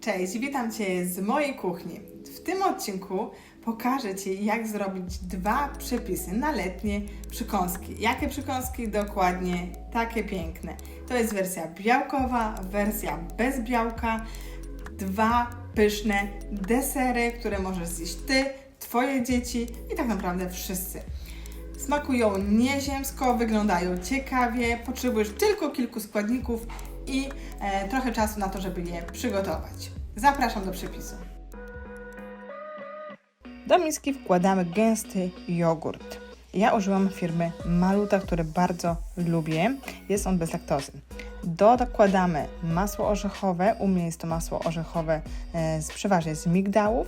Cześć, witam Cię z mojej kuchni. W tym odcinku pokażę Ci, jak zrobić dwa przepisy na letnie przykąski. Jakie przykąski? Dokładnie takie piękne. To jest wersja białkowa, wersja bez białka. Dwa pyszne desery, które możesz zjeść Ty, Twoje dzieci i tak naprawdę wszyscy. Smakują nieziemsko, wyglądają ciekawie, potrzebujesz tylko kilku składników i e, trochę czasu na to, żeby je przygotować. Zapraszam do przepisu. Do miski wkładamy gęsty jogurt. Ja użyłam firmy Maluta, który bardzo lubię. Jest on bez laktozy. Dokładamy masło orzechowe. U mnie jest to masło orzechowe e, z, przeważnie z migdałów.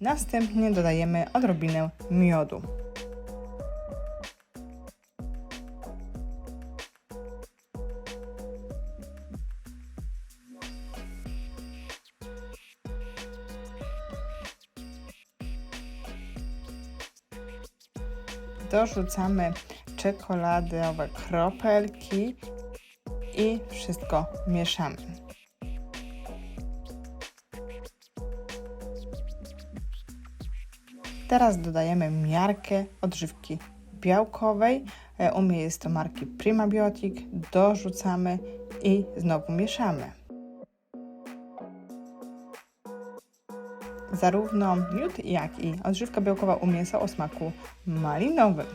Następnie dodajemy odrobinę miodu. Dorzucamy czekoladowe kropelki i wszystko mieszamy. Teraz dodajemy miarkę odżywki białkowej. E, U mnie jest to marki Primabiotic. Dorzucamy i znowu mieszamy. Zarówno miód, jak i odżywka białkowa u mnie są o smaku malinowym.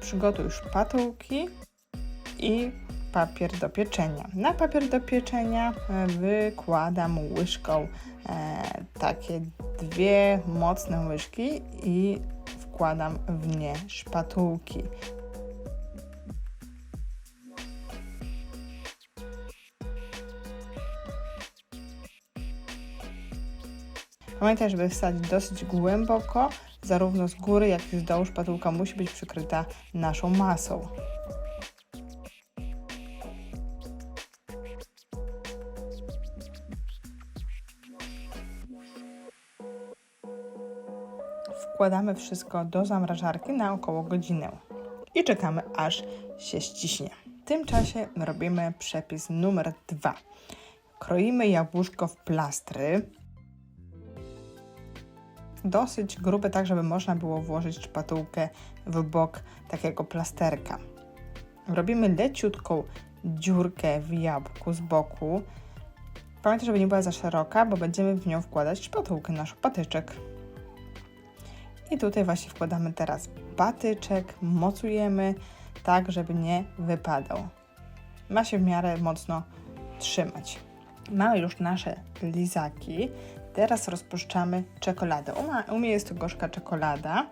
Przygotuj szpatułki i papier do pieczenia. Na papier do pieczenia e, wykładam łyżką e, takie dwie mocne łyżki i wkładam w nie szpatułki. Pamiętaj, żeby wsadzić dosyć głęboko, zarówno z góry, jak i z dołu szpatułka musi być przykryta naszą masą. Wkładamy wszystko do zamrażarki na około godzinę i czekamy aż się ściśnie. W tym czasie robimy przepis numer dwa. Kroimy jabłuszko w plastry, dosyć grube, tak żeby można było włożyć szpatułkę w bok takiego plasterka. Robimy leciutką dziurkę w jabłku z boku. Pamiętaj, żeby nie była za szeroka, bo będziemy w nią wkładać szpatułkę, nasz patyczek. I tutaj właśnie wkładamy teraz patyczek, mocujemy tak, żeby nie wypadał. Ma się w miarę mocno trzymać. Mamy już nasze lizaki. Teraz rozpuszczamy czekoladę. U mnie jest to gorzka czekolada.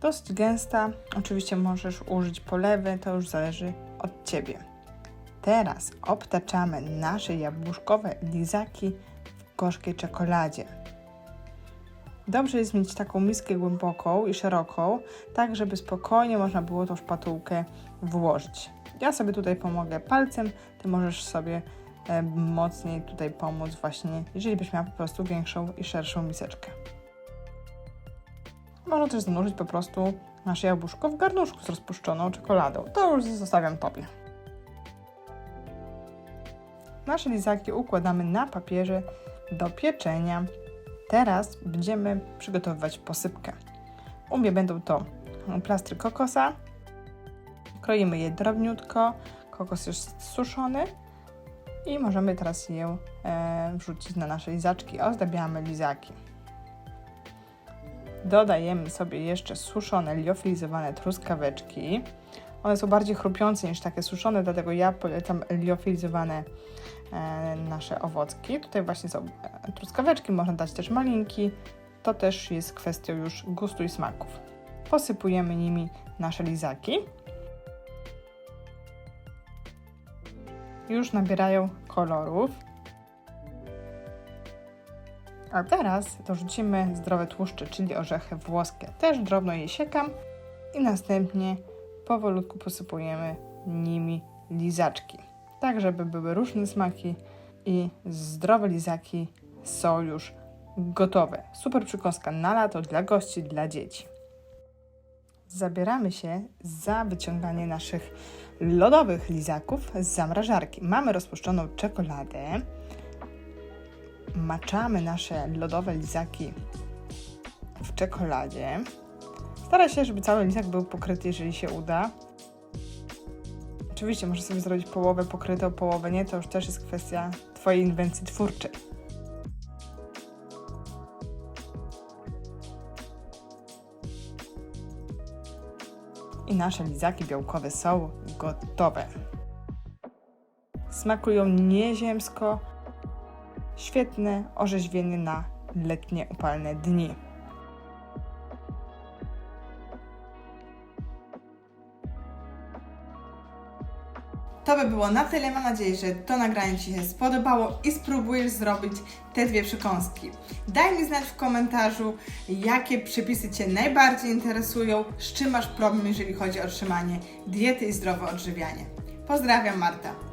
Dosyć gęsta. Oczywiście możesz użyć polewy, to już zależy od Ciebie. Teraz obtaczamy nasze jabłuszkowe lizaki w gorzkiej czekoladzie. Dobrze jest mieć taką miskę głęboką i szeroką, tak żeby spokojnie można było tą szpatułkę włożyć. Ja sobie tutaj pomogę palcem, Ty możesz sobie mocniej tutaj pomóc właśnie, jeżeli byś miała po prostu większą i szerszą miseczkę. Można też zanurzyć po prostu nasze jabłuszko w garnuszku z rozpuszczoną czekoladą. To już zostawiam Tobie. Nasze lizaki układamy na papierze do pieczenia Teraz będziemy przygotowywać posypkę. U mnie będą to plastry kokosa. Kroimy je drobniutko. Kokos jest suszony i możemy teraz je e, wrzucić na nasze lizaczki. Ozdabiamy lizaki. Dodajemy sobie jeszcze suszone, liofilizowane truskaweczki. One są bardziej chrupiące niż takie suszone, dlatego ja polecam liofilizowane e, nasze owocki. Tutaj właśnie są e, truskaweczki, można dać też malinki. To też jest kwestią już gustu i smaków. Posypujemy nimi nasze lizaki. Już nabierają kolorów. A teraz dorzucimy zdrowe tłuszcze, czyli orzechy włoskie. Też drobno je siekam i następnie powolutku posypujemy nimi lizaczki, tak żeby były różne smaki i zdrowe lizaki są już gotowe. Super przykąska na lato dla gości, dla dzieci. zabieramy się za wyciąganie naszych lodowych lizaków z zamrażarki. Mamy rozpuszczoną czekoladę. Maczamy nasze lodowe lizaki w czekoladzie. Staraj się, żeby cały lizak był pokryty, jeżeli się uda. Oczywiście możesz sobie zrobić połowę pokrytą, połowę nie, to już też jest kwestia Twojej inwencji twórczej. Nasze lizaki białkowe są gotowe. Smakują nieziemsko. Świetne orzeźwienie na letnie upalne dni. To by było na tyle. Mam nadzieję, że to nagranie Ci się spodobało i spróbujesz zrobić te dwie przekąski. Daj mi znać w komentarzu, jakie przepisy Cię najbardziej interesują, z czym masz problem, jeżeli chodzi o trzymanie diety i zdrowe odżywianie. Pozdrawiam, Marta.